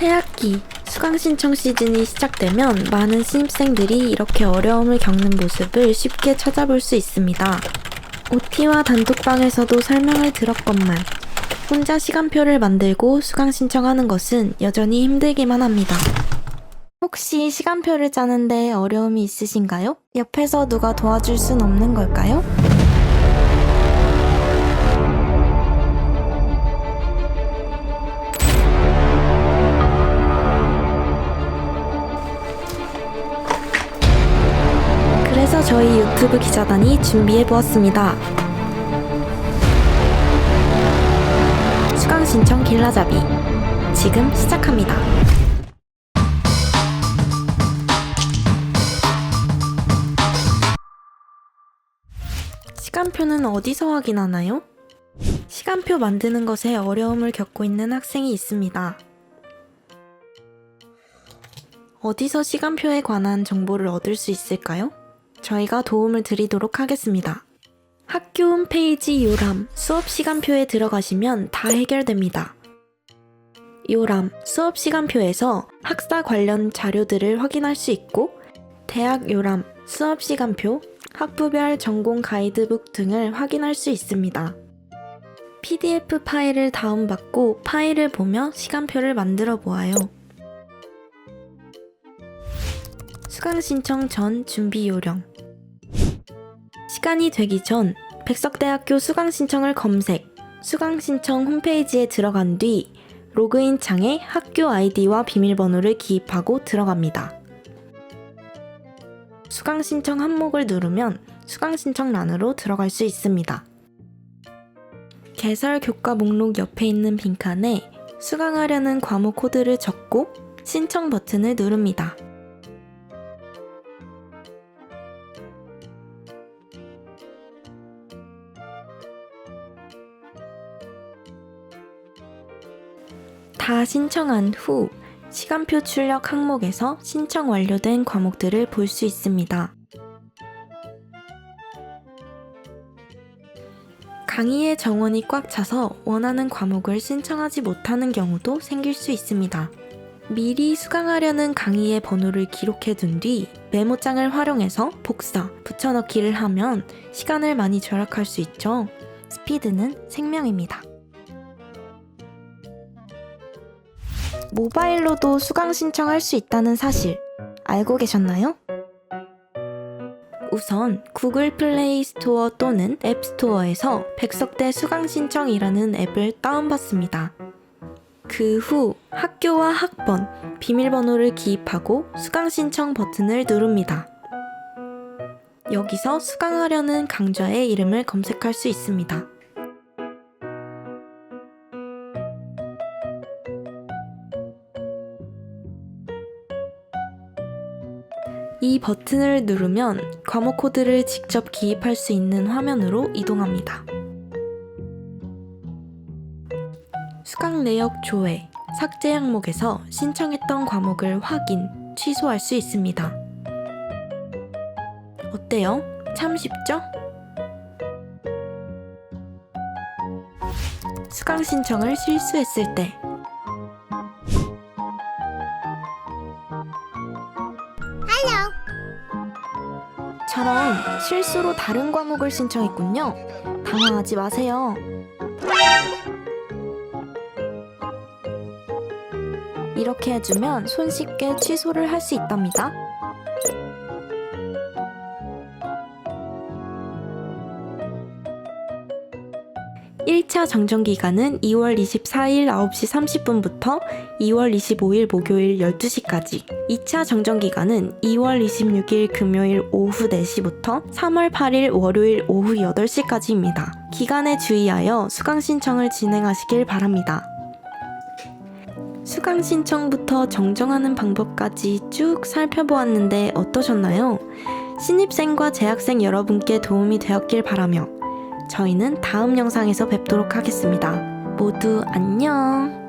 새학기 수강 신청 시즌이 시작되면 많은 신입생들이 이렇게 어려움을 겪는 모습을 쉽게 찾아볼 수 있습니다. OT와 단톡방에서도 설명을 들었건만 혼자 시간표를 만들고 수강 신청하는 것은 여전히 힘들기만 합니다. 혹시 시간표를 짜는데 어려움이 있으신가요? 옆에서 누가 도와줄 순 없는 걸까요? 저희 유튜브 기자단이 준비해 보았습니다. 수강 신청 길라잡이 지금 시작합니다. 시간표는 어디서 확인하나요? 시간표 만드는 것에 어려움을 겪고 있는 학생이 있습니다. 어디서 시간표에 관한 정보를 얻을 수 있을까요? 저희가 도움을 드리도록 하겠습니다. 학교 홈페이지 요람 수업 시간표에 들어가시면 다 해결됩니다. 요람 수업 시간표에서 학사 관련 자료들을 확인할 수 있고 대학 요람 수업 시간표, 학부별 전공 가이드북 등을 확인할 수 있습니다. PDF 파일을 다운받고 파일을 보며 시간표를 만들어 보아요. 수강 신청 전 준비 요령. 시간이 되기 전 백석대학교 수강 신청을 검색, 수강 신청 홈페이지에 들어간 뒤 로그인 창에 학교 아이디와 비밀번호를 기입하고 들어갑니다. 수강 신청 항목을 누르면 수강 신청란으로 들어갈 수 있습니다. 개설 교과 목록 옆에 있는 빈칸에 수강하려는 과목 코드를 적고 신청 버튼을 누릅니다. 다 신청한 후 시간표 출력 항목에서 신청 완료된 과목들을 볼 수 있습니다. 강의의 정원이 꽉 차서 원하는 과목을 신청하지 못하는 경우도 생길 수 있습니다. 미리 수강하려는 강의의 번호를 기록해 둔 뒤 메모장을 활용해서 복사, 붙여넣기를 하면 시간을 많이 절약할 수 있죠. 스피드는 생명입니다. 모바일로도 수강 신청할 수 있다는 사실 알고 계셨나요? 우선 구글 플레이 스토어 또는 앱 스토어에서 백석대 수강 신청이라는 앱을 다운받습니다. 그 후 학교와 학번, 비밀번호를 기입하고 수강 신청 버튼을 누릅니다. 여기서 수강하려는 강좌의 이름을 검색할 수 있습니다. 이 버튼을 누르면 과목 코드를 직접 기입할 수 있는 화면으로 이동합니다. 수강 내역 조회, 삭제 항목에서 신청했던 과목을 확인, 취소할 수 있습니다. 어때요? 참 쉽죠? 수강 신청을 실수했을 때 실수로 다른 과목을 신청했군요. 당황하지 마세요. 이렇게 해주면 손쉽게 취소를 할 수 있답니다. 일차 정정 기간은 2월 24일 9시 30분부터 2월 25일 목요일 12시까지. 2차 정정 기간은 2월 26일 금요일 오후 4시부터 3월 8일 월요일 오후 8시까지입니다. 기간에 주의하여 수강 신청을 진행하시길 바랍니다. 수강 신청부터 정정하는 방법까지 쭉 살펴보았는데 어떠셨나요? 신입생과 재학생 여러분께 도움이 되었길 바라며 저희는 다음 영상에서 뵙도록 하겠습니다. 모두 안녕!